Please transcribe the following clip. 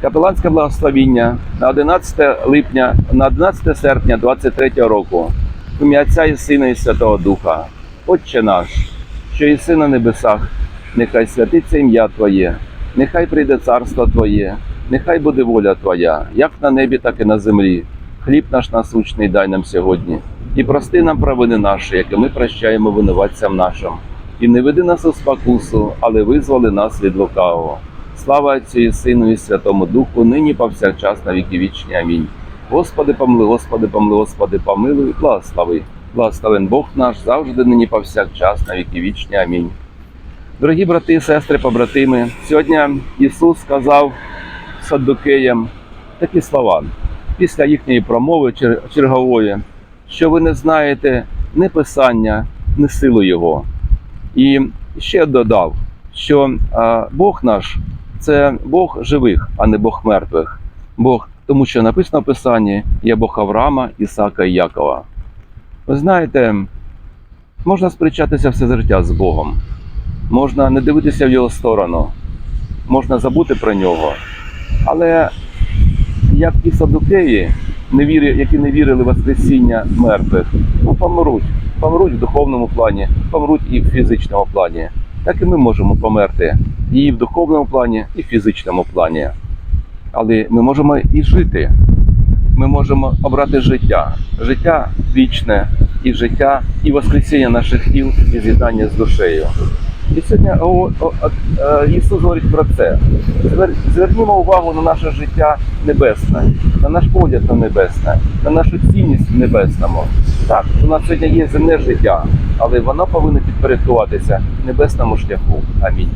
Капеланське благословіння на 11 липня, на 11 серпня 23 року. Ім'я Отця і Сина і Святого Духа. Отче наш, що єси на небесах, нехай святиться ім'я Твоє, нехай прийде царство Твоє, нехай буде воля Твоя, як на небі, так і на землі. Хліб наш насущний дай нам сьогодні, і прости нам провини наші, які ми прощаємо винуватцям нашим. І не веди нас у спокусу, але визволи нас від лукавого. Слава Отцю і Сину і Святому Духу, нині повсякчас на віки вічні. Амінь. Господи, помилуй, Господи, помилуй, Господи, помилуй, благослови. Благословен Бог наш завжди, нині повсякчас на віки вічні. Амінь. Дорогі брати, сестри, побратими, сьогодні Ісус сказав саддукеям такі слова після їхньої промови чергової, що ви не знаєте ні Писання, ні силу Його. І ще додав, що Бог наш це Бог живих, а не Бог мертвих. Бог, тому що написано в Писанні є Бог Авраама, Ісака і Якова. Ви знаєте, можна сперечатися все життя з Богом, можна не дивитися в його сторону, можна забути про нього. Але як ті садукеї, які не вірили в Воскресіння мертвих, ну помруть, помруть в духовному плані, помруть і в фізичному плані. Так і ми можемо померти і в духовному плані, і в фізичному плані. Але ми можемо і жити. Ми можемо обрати життя, життя вічне, і життя, і воскресіння наших тіл, і з'єднання з душею. І сьогодні о, о, о, е, Ісус говорить про це. Звер- Звернімо увагу на наше життя небесне, на наш погляд на небесне, на нашу цінність в небесному. Так, у нас сьогодні є земне життя, але воно повинно підпорядкуватися небесному шляху. Амінь.